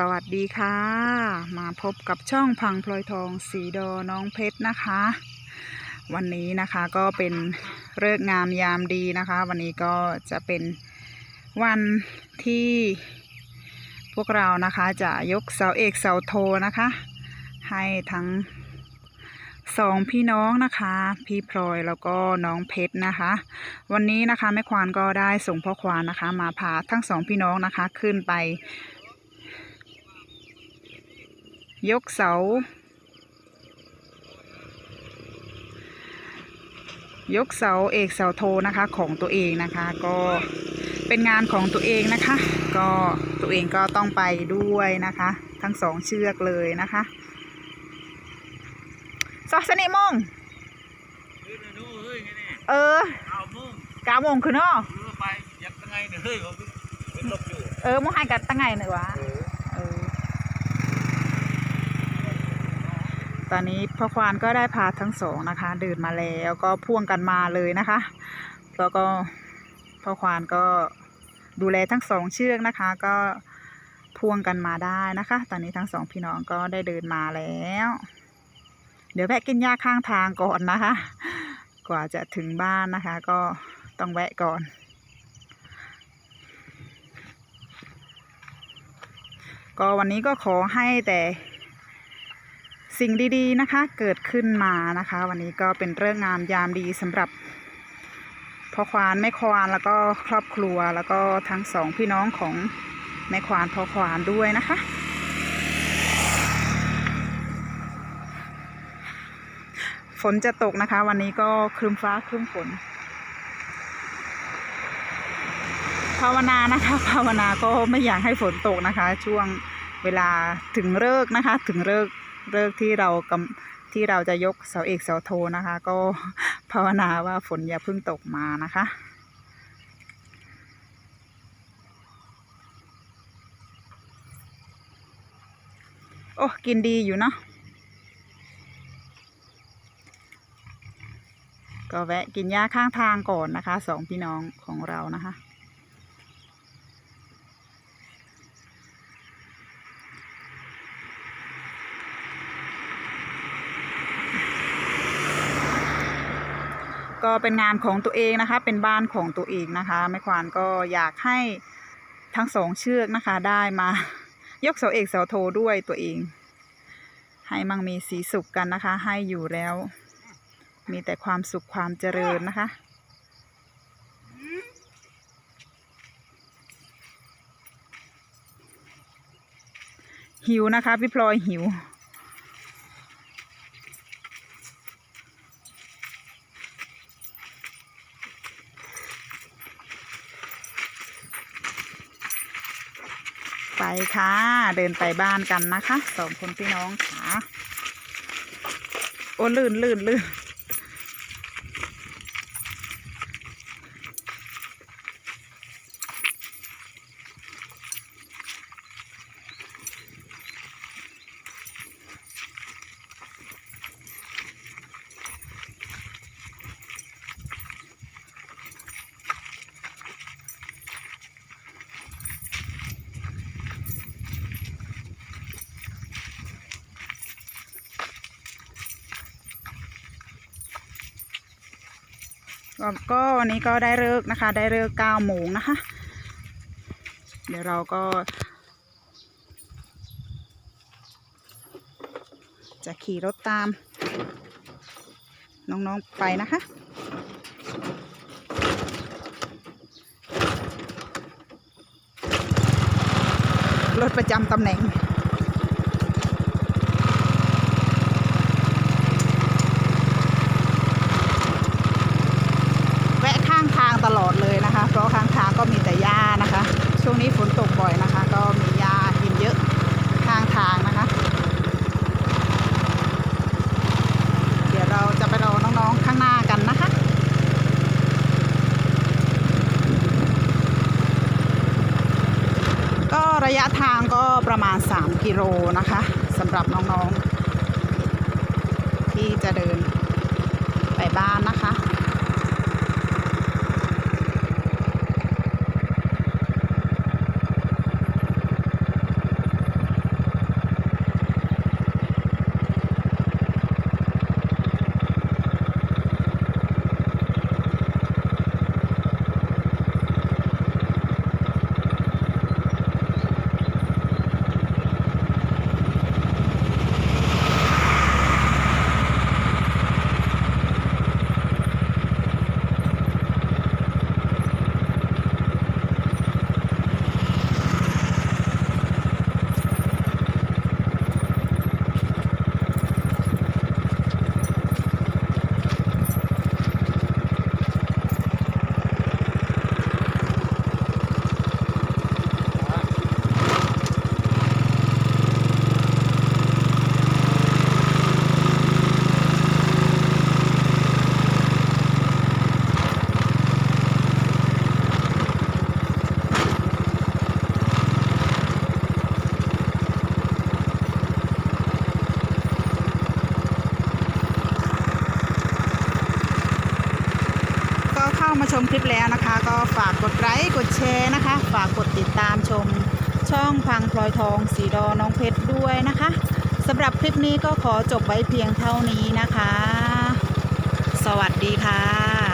สวัสดีค่ะ มาพบกับช่องพังพลอยทองสีดอน้องเพชรนะคะ วันนี้นะคะก็เป็นเลิกงามยามดีนะคะ วันนี้ก็จะเป็นวันที่พวกเรานะคะจะยกเสาเอกเสาโทนะคะ ให้ทั้งสองพี่น้องนะคะ พี่พลอยแล้วก็น้องเพชรนะคะ วันนี้นะคะแม่ควานก็ได้ส่งพ่อควานนะคะ มาพาทั้งสองพี่น้องนะคะขึ้นไป ยกเสา ยกเสาเอกเสาโทนะคะของตัวเองนะคะ ก็เป็นงานของตัวเองนะคะ ก็ตัวเองก็ต้องไปด้วยนะคะ ทั้งสองเชือกเลยนะคะซอสนิมงเฮ้ยนู่นเฮ้ยไงเนี่ยเออเอามึงเกาโมงคือเนาะเออไปยักษ์ยังไงเนี่ยเฮ้ยผมเป็นลบอยู่เออมึงให้กันตั้งไงหน่อยวะ เออ เออต อนนี้พ่อควานก็ได้พาทั้งสองนะคะ เดินมาแล้วก็พ่วงกันมาเลยนะคะ แล้วก็พ่อควานก็ดูแลทั้งสองเชือกนะคะ ก็พ่วงกันมาได้นะคะ ตอนนี้ทั้งสองพี่น้องก็ได้เดินมาแล้ว เดี๋ยวแวะกินยาข้างทางก่อนนะคะ กว่าจะถึงบ้านนะคะ ก็ต้องแวะก่อนก็วันนี้ก็ขอให้แต่ สิ่งดีๆนะคะเกิดขึ้นมานะคะ วันนี้ก็เป็นเรื่องงามยามดีสำหรับพ่อควานแม่ควานแล้วก็ครอบครัวแล้วก็ทั้งสองพี่น้องของแม่ควานพ่อควานด้วยนะคะ ฝนจะตกนะคะ วันนี้ก็ครึ้มฟ้าครึ้มฝนภาวนานะคะภาวนาก็ไม่อยากให้ฝนตกนะคะ ช่วงเวลาถึงเลิกนะคะ ถึงเลิก เลิกที่เรากำที่เราจะยกเสาเอกเสาโทนะคะ ก็ภาวนาว่าฝนอย่าเพิ่งตกมานะคะโอ้กินดีอยู่เนาะก็แวะกินหญ้าข้างทางก่อนนะคะสองพี่น้องของเรานะคะ ก็เป็นงานของตัวเองนะคะ เป็นบ้านของตัวเองนะคะแม่ควานก็อยากให้ทั้งสองเชือกนะคะได้มายกเสาเอกเสาโทด้วยตัวเอง ให้มั่งมีสีสุขกันนะคะ ให้อยู่แล้ว มีแต่ความสุขความเจริญนะคะหิวนะคะพี่พลอยหิว ไปค่ะ เดินไปบ้านกันนะคะสองคนพี่น้องค่ะ โอ้ลื่นลื่นลื่น ก็วันนี้ก็ได้เลิกนะคะ ได้เลิกเก้าโมงนะคะ เดี๋ยวเราก็ จะขี่รถตาม น้องๆไปนะคะรถประจำตำแหน่ง แวะข้างทาง ตลอดเลยนะคะ เพราะข้างทางก็มีแต่หญ้านะคะ ช่วงนี้ฝนตกบ่อยนะคะ ก็มีหญ้ากินเยอะข้างทางนะคะ เดี๋ยวเราจะไปรอน้องๆข้างหน้ากันนะคะก็ระยะทางก็ประมาณ 3 กิโลนะคะสำหรับน้องๆ ที่จะเดินไปบ้านนะคะ มา ชมคลิปแล้วนะคะ ก็ฝากกดไลค์กดแชร์นะคะ ฝากกดติดตามชมช่องพังพลอยทองสีดอน้องเพชรด้วยนะคะสำหรับคลิปนี้ก็ขอจบไว้เพียงเท่านี้นะคะ สวัสดีค่ะ